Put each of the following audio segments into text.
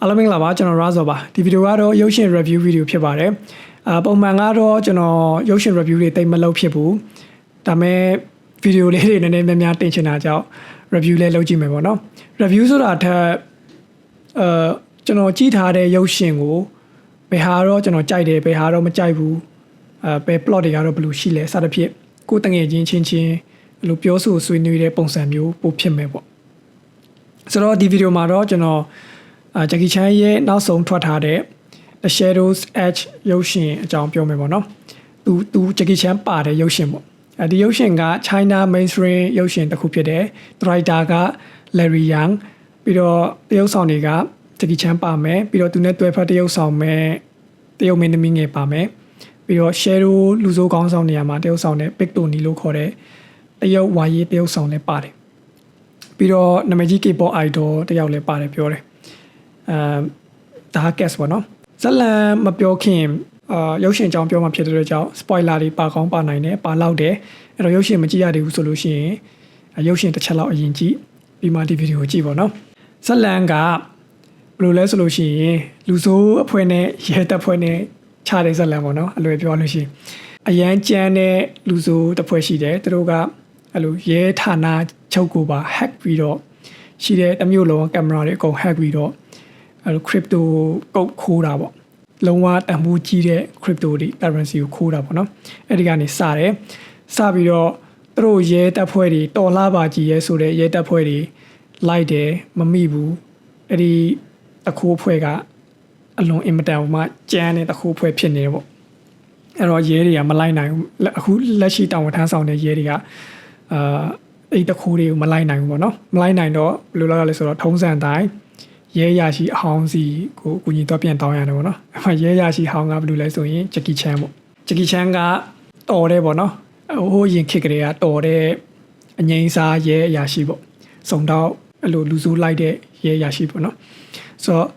အားလုံးမင်္ဂလာပါကျွန်တော် Razo ပါဒီဗီဒီယိုကတော့ရုပ်ရှင် review video ဖြစ်ပါတယ်အာပုံမှန်ကတော့ကျွန်တော်ရုပ်ရှင် review တွေတိတ်မလုပ်ဖြစ်ဘူးဒါပေမဲ့ဗီဒီယိုလေးတွေနည်းနည်းများများတင်ချင်တာကြောင့် review လေးလုပ်ကြည့်မယ်ပေါ့နော် review ဆိုတာထက်အာကျွန်တော်ကြည့်ထားတဲ့ရုပ်ရှင်ကိုဘယ်ဟာတော့ကျွန်တော်ကြိုက်တယ်ဘယ်ဟာတော့မကြိုက်ဘူးအဲဘယ် plot တွေကတော့ဘယ်လိုရှိလဲစသဖြင့်ကိုယ်တငယ်ချင်းချင်းချင်းဘယ်လိုပြောဆိုဆွေးနွေးတဲ့ပုံစံမျိုးပို့ဖြစ်မယ်ပေါ့ဆိုတော့ဒီဗီဒီယိုမှာတော့ကျွန်တော်အာ ဂျက်ကီချန်ရဲ့နောက်ဆုံးထွက်ထားတဲ့ The Shadows Edge ရုပ်ရှင်အကြောင်းပြောမယ်ပေါ့နော်။သူသူဂျက်ကီချန်ပါတဲ့ရုပ်ရှင်ပေါ့။အဲဒီရုပ်ရှင်က China mainstream ရုပ်ရှင်တစ်ခုဖြစ်တယ်။ Director က Larry Yang ပြီးတော့တရုပ်ဆောင်တွေကဂျက်ကီချန်ပါမယ်ပြီးတော့သူနဲ့တွဲဖက်တရုပ်ဆောင်မဲ့တရုပ်မင်းသမီးငယ်ပါမယ်ပြီးတော့ Shadow လူစိုးကောင်းဆောင်နေရာမှာတရုပ်ဆောင်တဲ့ Big Tony လို့ခေါ်တဲ့တရုပ်ဝါရေးတရုပ်ဆောင်လည်းပါတယ်။ပြီးတော့နာမည်ကြီး K-pop idol တယောက်လည်းပါတယ်ပြောတယ်။ အဲဒါကက်စ်ပေါ့နော်ဇလန်မပြောခင်အာရုပ်ရှင်အကြောင်းပြောမှဖြစ်တဲ့အတွက်ကြောင့် spoiler တွေပါကောင်းပါနိုင်တယ်ပါလောက်တယ်အဲ့တော့ရုပ်ရှင်မကြည့်ရသေးဘူးဆိုလို့ရှိရင်ရုပ်ရှင်တစ်ချက်လောက်အရင်ကြည့်ပြီးမှဒီဗီဒီယိုကိုကြည့်ပေါ့နော်ဇလန်ကဘယ်လိုလဲဆိုလို့ရှိရင်လူဆိုးအဖွဲ့နဲ့ရဲတပ်ဖွဲ့နဲ့ခြားတဲ့ဇလန်ပေါ့နော်အလွယ်ပြောလို့ရှိရင်အရန်ကြမ်းတဲ့လူဆိုးတစ်ဖွဲ့ရှိတယ်သူတို့ကအဲ့လိုရဲဌာနချုပ်ကိုပါ hack ပြီးတော့ရှိတဲ့တမျိုးလုံးကင်မရာတွေအကုန် hack ပြီးတော့ အဲ့လို crypto ကုတ်ခိုးတာပေါ့လုံးဝတန်ဖိုးကြီးတဲ့ crypto တွေ currency ကိုခိုးတာပေါ့နော်အဲ့ဒီကနေစတယ်စပြီးတော့သူတို့ရဲတပ်ဖွဲ့တွေတော်လာပါကြီးရဲဆိုတဲ့ရဲတပ်ဖွဲ့တွေလိုက်တယ်မမိဘူးအဲ့ဒီတခိုးဖွဲ့ကအလွန်အင်မတန်မှကြမ်းတဲ့တခိုးဖွဲ့ဖြစ်နေတယ်ပေါ့အဲ့တော့ရဲတွေကမလိုက်နိုင်ဘူးအခုလက်ရှိတောင်ဝထမ်းဆောင်တဲ့ရဲတွေကအာအဲ့တခိုးတွေကိုမလိုက်နိုင်ဘူးပေါ့နော်မလိုက်နိုင်တော့ဘယ်လိုလုပ်ရလဲဆိုတော့ထုံးစံတိုင်း ရဲရရှိအဟောင်းစီကိုအကူကြီးတော့ပြန်တောင်းရတယ်ပေါ့နော်အဲ့မှာရဲရရှိဟောင်းကဘယ်လိုလဲဆိုရင်ဂျက်ကီချန်ပေါ့ဂျက်ကီချန်ကတော်တယ်ပေါ့နော်ဟိုရင်ခစ်ကလေးကတော်တဲ့အငိမ့်စားရဲအရာရှိပေါ့စုံတော့အဲ့လိုလူစိုးလိုက်တဲ့ရဲအရာရှိပေါ့နော်ဆိုတော့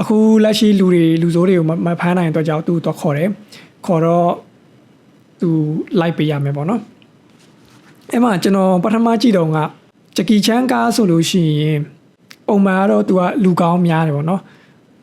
အခုလက်ရှိလူတွေလူစိုးတွေကိုမဖမ်းနိုင်တော့ကြောက်သူတော့ခေါ်တယ်ခေါ်တော့သူလိုက်ပေးရမယ်ပေါ့နော်အဲ့မှာကျွန်တော်ပထမကြည့်တော့ကဂျက်ကီချန်ကားဆိုလို့ရှိရင် ပုံမှန်ကတော့သူကလူကောင်းများတယ်ပေါ့နော်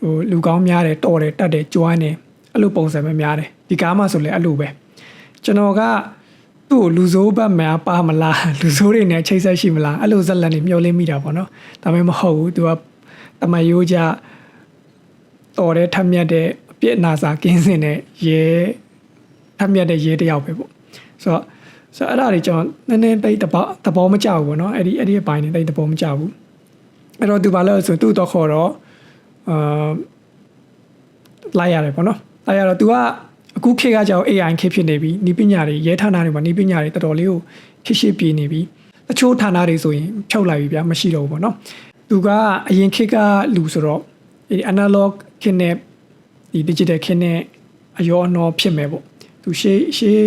ဟိုလူကောင်းများတယ်တော်တယ်တက်တယ်ကျွမ်းတယ်အဲ့လိုပုံစံပဲများတယ်ဒီကားမှဆိုလည်းအဲ့လိုပဲကျွန်တော်ကသူ့ကိုလူစိုးဘက်မှာပါမလားလူစိုးတွေနဲ့ချိတ်ဆက်ရှိမလားအဲ့လိုဇက်လက်နေမျောလင်းမိတာပေါ့နော်ဒါပေမဲ့မဟုတ်ဘူးသူကတမယိုးကြတော်တဲ့ထက်မြက်တဲ့အပြစ်အနာစာကင်းစင်တဲ့ရဲထက်မြက်တဲ့ရဲတယောက်ပဲပေါ့ဆိုတော့ဆိုတော့အဲ့ဒါတွေကျွန်တော်နည်းနည်းတိတ်တဘောသဘောမကျဘူးပေါ့နော်အဲ့ဒီအဲ့ဒီအပိုင်းနေတိတ်သဘောမကျဘူး အဲ့တော့သူဘာလို့လဲဆိုသူ့တော့ခေါ်တော့အာလိုက်ရတယ်ပေါ့နော်လိုက်ရတော့ तू ကအခုခေတ်ကကြောင် AI ခေတ်ဖြစ်နေပြီနီးပညာတွေရဲဌာနတွေမှာနီးပညာတွေတော်တော်လေးကိုခစ်ရှိပြေနေပြီတချို့ဌာနတွေဆိုရင်ဖြုတ်လိုက်ပြီဗျာမရှိတော့ဘူးပေါ့နော်သူကအရင်ခေတ်ကလူဆိုတော့ဒီ analog ခေတ်နဲ့ဒီ digital ခေတ်နဲ့အရောအနော်ဖြစ်မယ်ပေါ့သူရှေးရှေး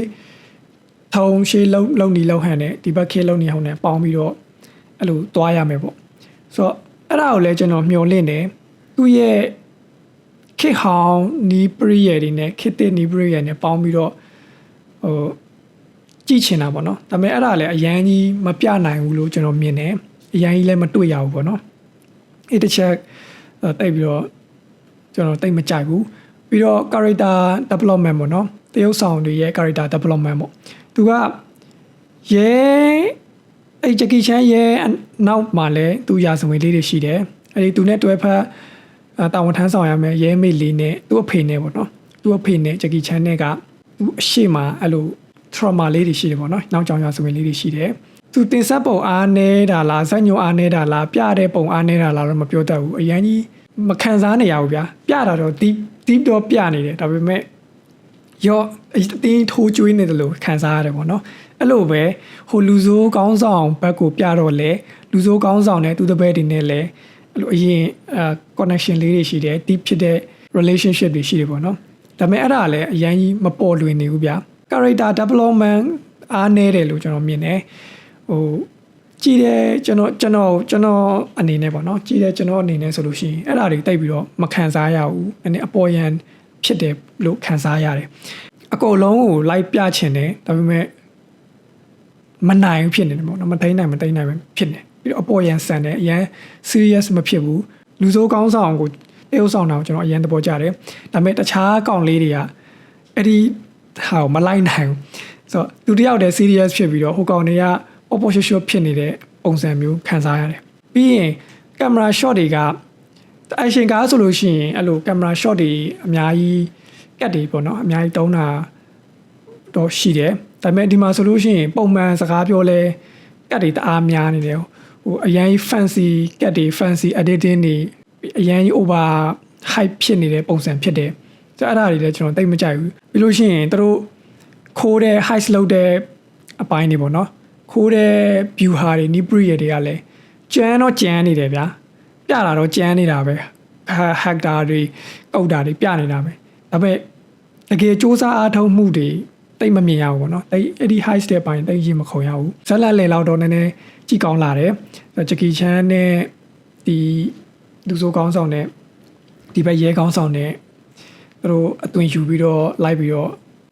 ထုံရှေးလုံးလုံးနီလုံးဟန်နဲ့ဒီဘက်ခေတ်လုံးနီဟောင်းနဲ့ပေါင်းပြီးတော့အဲ့လိုသွားရမယ်ပေါ့ ဆိုတော့အဲ့ဒါကိုလည်းကျွန်တော်မျှော်လင့်တယ်သူ့ရဲ့ခေတ်ဟောင်းနီးပရိယေတွေနဲ့ခေတ်တဲ့နီးပရိယေနဲ့ပေါင်းပြီးတော့ဟိုကြည့်ချင်တာပေါ့နော်ဒါပေမဲ့အဲ့ဒါလည်းအရန်ကြီးမပြနိုင်ဘူးလို့ကျွန်တော်မြင်တယ်အရန်ကြီးလည်းမတွေ့ရဘူးပေါ့နော်အဲ့တစ်ချက်တိတ်ပြီးတော့ကျွန်တော်တိတ်မကြိုက်ဘူးပြီးတော့ character development ပေါ့နော်တရုပ်ဆောင်တွေရဲ့ character development ပေါ့သူကရဲ အဲ့ဂျက်ကီချန်ရဲ့နောက်မှာလည်းသူရာဇဝင်လေးတွေရှိတယ်အဲ့ဒီသူနဲ့တွဲဖက်တာဝန်ထမ်းဆောင်ရမယ်ရဲမေလေးနဲ့သူ့အဖေနဲ့ပေါ့နော်သူ့အဖေနဲ့ဂျက်ကီချန်နဲ့ကသူ့အရှိမအဲ့လို trauma လေးတွေရှိတယ်ပေါ့နော်နောက်ကြောင်ရာဇဝင်လေးတွေရှိတယ်သူတင်ဆက်ပုံအားနေတာလားဇက်ညိုအားနေတာလားပြတဲ့ပုံအားနေတာလားတော့မပြောတတ်ဘူးအရင်ကြီးမခံစားနေရဘူးဗျာပြတာတော့တီးတီးတော့ပြနေတယ်ဒါပေမဲ့ရောအတင်းထိုးကျွေးနေတယ်လို့ခံစားရတယ်ပေါ့နော် အဲ့လိုပဲဟိုလူဆိုးကောင်းဆောင်ဘက်ကိုပြတော့လေလူဆိုးကောင်းဆောင်နဲ့သူတပည့်တွေနဲ့လည်းအဲ့လိုအရင်အဲ connection လေးတွေရှိတယ် deep ဖြစ်တဲ့ relationship တွေရှိတယ်ပေါ့နော်ဒါပေမဲ့အဲ့ဒါလည်းအရင်ကြီးမပေါ်လွင်နေဘူးဗျာ character development အားနည်းတယ်လို့ကျွန်တော်မြင်တယ်ဟိုကြည့်တယ်ကျွန်တော်ကျွန်တော်ကျွန်တော်အနေနဲ့ပေါ့နော်ကြည့်တယ်ကျွန်တော်အနေနဲ့ဆိုလို့ရှိရင်အဲ့ဒါတွေတိတ်ပြီးတော့မခံစားရဘူးနည်းနည်းအပေါ်ယံဖြစ်တယ်လို့ခံစားရတယ်အကုန်လုံးကိုလိုက်ပြချင်တယ်ဒါပေမဲ့ မနိုင်ဘူးဖြစ်နေတယ်ပေါ့နော်မသိနိုင်မသိနိုင်ပဲဖြစ်နေပြီးတော့အပေါ်ယံဆန်တယ်အရန် serious မဖြစ်ဘူးလူစိုးကောင်းဆောင်ကိုတရုပ်ဆောင်တာကိုကျွန်တော်အရင်သဘောကျတယ်ဒါပေမဲ့တခြားကောင်လေးတွေကအဲ့ဒီဟာကိုမလိုက်နိုင်ဘူးဆိုတော့သူတယောက်တည်း serious ဖြစ်ပြီးတော့ဟိုကောင်တွေက opposition ဖြစ်နေတဲ့ပုံစံမျိုးခံစားရတယ်ပြီးရင်ကင်မရာ shot တွေက action ကားဆိုလို့ရှိရင်အဲ့လိုကင်မရာ shot တွေအများကြီးကတ်တွေပေါ့နော်အများကြီးတုံးတာတော့ရှိတယ် ဒါပေမဲ့ဒီမှာဆိုလို့ရှိရင်ပုံမှန်စကားပြောလဲကတ်တွေတအားများနေတယ်ဟိုအရင် fancy ကတ်တွေ fancy editing တွေအရင် over hype ဖြစ်နေတဲ့ပုံစံဖြစ်တယ်ဆိုတော့အဲ့ဒါတွေလည်းကျွန်တော်တိတ်မကြိုက်ဘူးပြီးလို့ရှိရင်တို့ခိုးတဲ့ high လုပ်တဲ့အပိုင်းတွေပေါ့နော်ခိုးတဲ့ view ဟာတွေ nip တွေကလည်းကျန်းတော့ကျန်းနေတယ်ဗျာပြတာတော့ကြမ်းနေတာပဲဟက်တာတွေကုတ်တာတွေပြနေတာပဲဒါပေမဲ့တကယ်စူးစမ်းအားထုတ်မှုတွေ တိတ်မမြင်ရဘူးပေါ့နော်တိတ်အဲ့ဒီ high step ပိုင်းတိတ်ရင်မခုံရဘူးဇက်လက်လေလောက်တော့နည်းနည်းကြည့်ကောင်းလာတယ်ဂျက်ကီချန်နဲ့ဒီလူဆိုကောင်းဆောင်နဲ့ဒီဘက်ရဲကောင်းဆောင်နဲ့သူတို့အသွင်ယူပြီးတော့လိုက်ပြီးတော့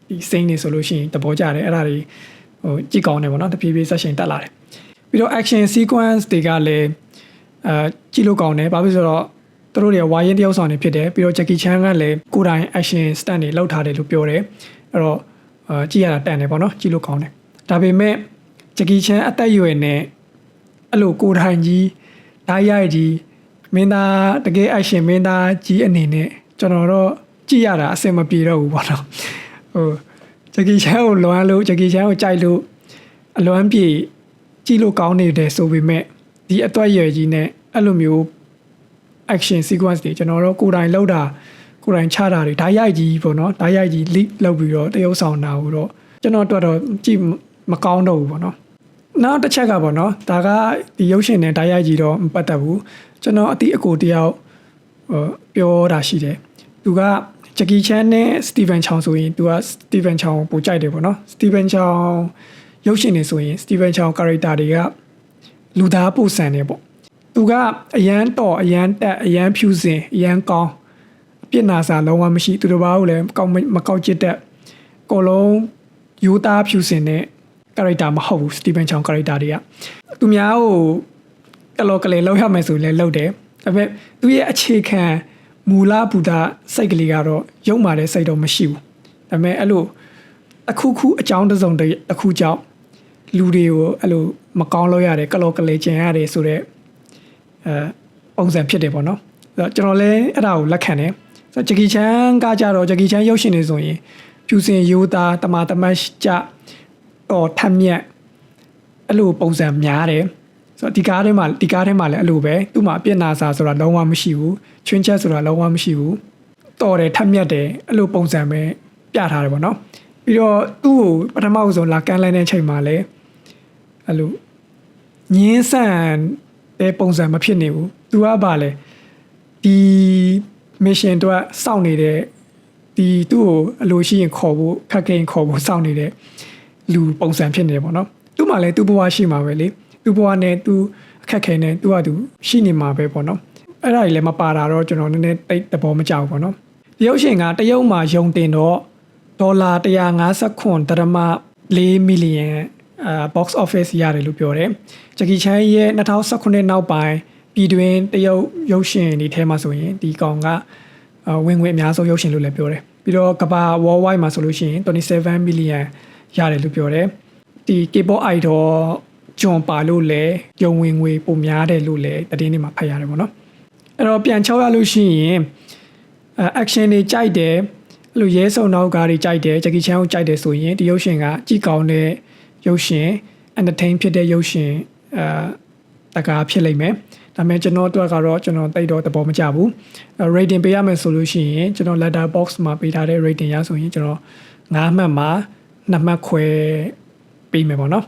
ဒီစိမ့်နေဆိုလို့ရှိရင်တဘောကြတယ်အဲ့ဒါတွေဟိုကြည့်ကောင်းတယ်ပေါ့နော်တဖြည်းဖြည်း session တက်လာတယ်ပြီးတော့ action sequence တွေကလည်းအဲကြည့်လို့ကောင်းတယ်ဘာဖြစ်လို့ဆိုတော့သူတို့တွေဝါရင်တယောက်ဆောင်နေဖြစ်တယ်ပြီးတော့ Jackie Chan ကလည်းကိုယ်တိုင် action stunt တွေလုပ်ထားတယ်လို့ပြောတယ်အဲ့တော့ အာကြည့်ရတာတန်တယ်ပေါ့နော်ကြည့်လို့ကောင်းတယ်ဒါပေမဲ့ Jackie Chan အသက်အရွယ်နဲ့အဲ့လိုကိုယ်တိုင်ကြီးဓာတ်ရိုက်ကြီးမင်းသားတကယ် action မင်းသားကြီးအနေနဲ့ကျွန်တော်တော့ကြည့်ရတာအဆင်မပြေတော့ဘူးပေါ့နော်ဟို Jackie Chan ကိုလွမ်းလို့ Jackie Chan ကိုကြိုက်လို့အလွမ်းပြေကြည့်လို့ကောင်းနေတယ်ဆိုပေမဲ့ဒီအတော့ရွယ်ကြီးနဲ့အဲ့လိုမျိုး action sequence တွေကျွန်တော်တို့ကိုယ်တိုင်လောက်တာ ကိုယ်တိုင်ချတာတွေဓာတ်ရိုက်ကြီးပေါ့နော်ဓာတ်ရိုက်ကြီး lead လုပ်ပြီးတော့တရုပ်ဆောင်တာကိုတော့ကျွန်တော်အတွက်တော့ကြည့်မကောင်းတော့ဘူးပေါ့နော်နောက်တစ်ချက်ကပေါ့နော်ဒါကဒီရုပ်ရှင်နဲ့ဓာတ်ရိုက်ကြီးတော့မပတ်သက်ဘူးကျွန်တော်အတိအကိုတယောက်ဟိုပြောတာရှိတယ်သူကဂျက်ကီချန်နဲ့စတီဗန်ချောင်ဆိုရင်သူကစတီဗန်ချောင်ပိုကြိုက်တယ်ပေါ့နော်စတီဗန်ချောင်ရုပ်ရှင်နေဆိုရင်စတီဗန်ချောင် character တွေကလူသားပိုဆန်နေပေါ့သူကအရန်တော်အရန်တက်အရန်ဖြူစင်အရန်ကောင်းအ ပြစ်နာစာလုံးဝမရှိသူတို့ဘာကိုလည်းကောင်းမကောက်ချစ်တဲ့ကိုလုံးယူသားဖြူစင်တဲ့ character မဟုတ်ဘူးစတီဗန်ချောင် character တွေကသူများကိုကလောကလေးလောက်ရမယ်ဆိုလည်းလောက်တယ်ဒါပေမဲ့သူရဲ့အခြေခံမူလဘူတာစိတ်ကလေးကတော့ရုံမာတဲ့စိတ်တော့မရှိဘူးဒါပေမဲ့အဲ့လိုအခုခုအကြောင်းတစ်စုံတစ်ခုကြောင့်လူတွေကိုအဲ့လိုမကောင်းလို့ရတယ်ကလောကလေးကျင်ရတယ်ဆိုတော့အဲပုံစံဖြစ်တယ်ပေါ့နော်အဲ့တော့ကျွန်တော်လည်းအဲ့ဒါကိုလက်ခံတယ်ဆိုတော့ ဂျက်ကီချန်ကကြတော့ဂျက်ကီချန်ရုပ်ရှင်နေဆိုရင်ဖြူစင်ရိုးသားတမာတမတ်ကြတော့ထက်မြက်အဲ့လိုပုံစံများတယ်ဆိုတော့ဒီကားထဲမှာဒီကားထဲမှာလည်းအဲ့လိုပဲသူ့မှာအပြစ်နာစာဆိုတာလုံးဝမရှိဘူးချွင်းချက်ဆိုတာလုံးဝမရှိဘူးတော်တယ်ထက်မြက်တယ်အဲ့လိုပုံစံပဲပြထားတယ်ပေါ့နော်ပြီးတော့သူ့ကိုပထမဆုံးလာကန်လန်းတဲ့အချိန်မှာလည်းအဲ့လိုညင်းဆန်တဲ့ပုံစံမဖြစ်နေဘူးသူကပါလေဒီ mission တော့စောင့်နေတဲ့ဒီသူ့ကိုအလိုရှိရင်ခေါ်ဖို့ခက်ခဲရင်ခေါ်ဖို့စောင့်နေတဲ့လူပုံစံဖြစ်နေတယ်ပေါ့နော်သူ့မှာလည်းသူ့ဘဝရှိမှာပဲလေသူ့ဘဝနဲ့သူအခက်ခဲနဲ့သူကသူရှိနေမှာပဲပေါ့နော်အဲ့ဒါကြီးလည်းမပါတာတော့ကျွန်တော်နည်းနည်းတိတ်သဘောမကျဘူးပေါ့နော်တရုတ်ရှင်ကတရုတ်မှာယုံတင်တော့ဒေါ်လာ150ဒရမ4မီလီယံအာ box office ရတယ်လို့ပြောတယ်ဂျက်ကီချန်ရဲ့2019နောက်ပိုင်း ပြည်တွင်းတရုတ်ရုပ်ရှင်တွေထဲမှာဆိုရင်ဒီကောင်ကဝင်ငွေအများဆုံးရုပ်ရှင်လို့လည်းပြောတယ်ပြီးတော့ကမ္ဘာ worldwide မှာဆိုလို့ရှိရင်27 million ရတယ်လို့ပြောတယ်ဒီ K-pop idol ဂျွန်ပါလို့လည်းယုံဝင်ငွေပုံများတယ်လို့လည်းတည်င်းနေမှာဖတ်ရတယ်ပေါ့နော်အဲ့တော့ပြန်ချောက်ရလို့ရှိရင် action တွေကြိုက်တယ်အဲ့လိုရဲစုံနောက်ကားတွေကြိုက်တယ်ဂျက်ကီချန်ကိုကြိုက်တယ်ဆိုရင်ဒီရုပ်ရှင်ကကြည့်ကောင်းတဲ့ရုပ်ရှင် entertain ဖြစ်တဲ့ရုပ်ရှင်အဲတကားဖြစ်လိမ့်မယ် ဒါပေမဲ့ကျွန်တော်တို့ကတော့ကျွန်တော်တိတ်တော့သဘောမကျဘူး rating ပေးရမယ်ဆိုလို့ရှိရင်ကျွန်တော် letter box မှာပေးထားတဲ့ rating ရဆိုရင်ကျွန်တော်9မှတ်မှာ2မှတ်ခွဲပေးမယ်ပေါ့နော်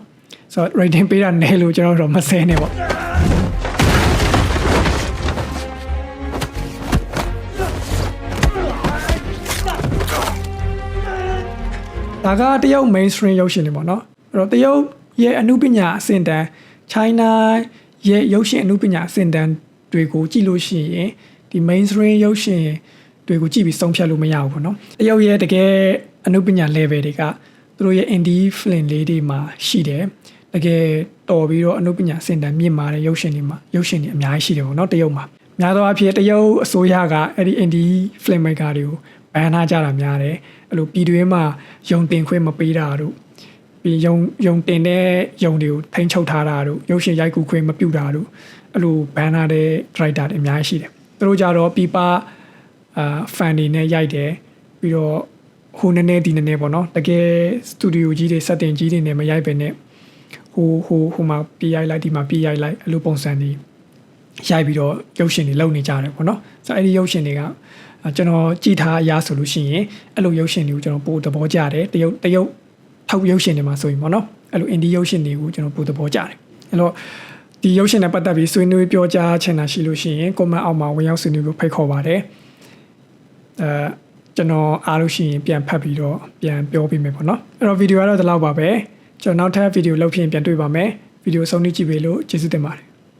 ဆိုတော့ rating ပေးတာနဲလို့ကျွန်တော်တော့မဆဲနဲ့ပေါ့ဒါကတရုတ် mainstream ရုပ်ရှင်တွေပေါ့နော်အဲ့တော့တရုတ်ရဲ့အမှုပညာအဆင့်တန်း China ရဲ့ရုပ်ရှင်အမှုပညာအဆင့်တန်းတွေကိုကြည့်လို့ရှိရင်ဒီ mainstream ရုပ်ရှင်တွေကိုကြည့်ပြီးဆုံးဖြတ်လို့မရဘူးပေါ့နော်တရုတ်ရဲ့တကယ်အမှုပညာ level တွေကသူတို့ရဲ့ indie film လေးတွေမှာရှိတယ်တကယ်တော်ပြီးတော့အမှုပညာအဆင့်တန်းမြင့်မာတဲ့ရုပ်ရှင်တွေမှာရုပ်ရှင်တွေအများကြီးရှိတယ်ပေါ့နော်တရုတ်မှာများသောအားဖြင့်တရုတ်အစိုးရကအဲ့ဒီ indie filmmaker တွေကိုဘန်ထားကြတာများတယ်အဲ့လိုပြည်တွင်းမှာယုံတင်ခွင့်မပေးတာတို့ ပြီးယုံယုံတင်တဲ့ယုံတွေကိုထိန်းချုပ်ထားတာတို့ရုပ်ရှင်ရိုက်ကူးခွင့်မပြုတာတို့အဲ့လိုဘန်ထားတဲ့ writer တွေအများကြီးရှိတယ်သူတို့ကြတော့ပြပအာ fan တွေနဲ့ရိုက်တယ်ပြီးတော့ဟိုနည်းနည်းဒီနည်းနည်းပေါ့နော်တကယ်စတူဒီယိုကြီးတွေစက်တင်ကြီးတွေနဲ့မရိုက်ပဲနဲ့ဟိုဟိုဟိုမှာပြေးရိုက်လိုက်ဒီမှာပြေးရိုက်လိုက်အဲ့လိုပုံစံတွေရိုက်ပြီးတော့ရုပ်ရှင်တွေလုပ်နေကြတယ်ပေါ့နော်ဆိုတော့အဲ့ဒီရုပ်ရှင်တွေကအာကျွန်တော်ကြည်ထားအရာဆိုလို့ရှိရင်အဲ့လိုရုပ်ရှင်တွေကိုကျွန်တော်ပိုသဘောကျတယ်တရုတ်တရုတ် ထောက်ရုပ်ရှင်တွေမှာဆိုရင်ပေါ့နော်အဲ့လိုအင်ဒီရုပ်ရှင်တွေကိုကျွန်တော်ပိုသဘောကျတယ်အဲ့တော့ဒီရုပ်ရှင်နဲ့ပတ်သက်ပြီးဆွေးနွေးပြောကြားချင်တာရှိလို့ရှိရင် comment အောက်မှာဝင်ရောက်ဆွေးနွေးဖို့ဖိတ်ခေါ်ပါတယ်အဲကျွန်တော်အားလို့ရှိရင်ပြန်ဖတ်ပြီးတော့ပြန်ပြောပေးမယ်ပေါ့နော်အဲ့တော့ဗီဒီယိုကတော့ဒီလောက်ပါပဲကျွန်တော်နောက်ထပ်ဗီဒီယိုလုပ်ဖြစ်ရင်ပြန်တွေ့ပါမယ်ဗီဒီယိုဆုံးဖြတ်ကြည့်ပေးလို့ကျေးဇူးတင်ပါတယ်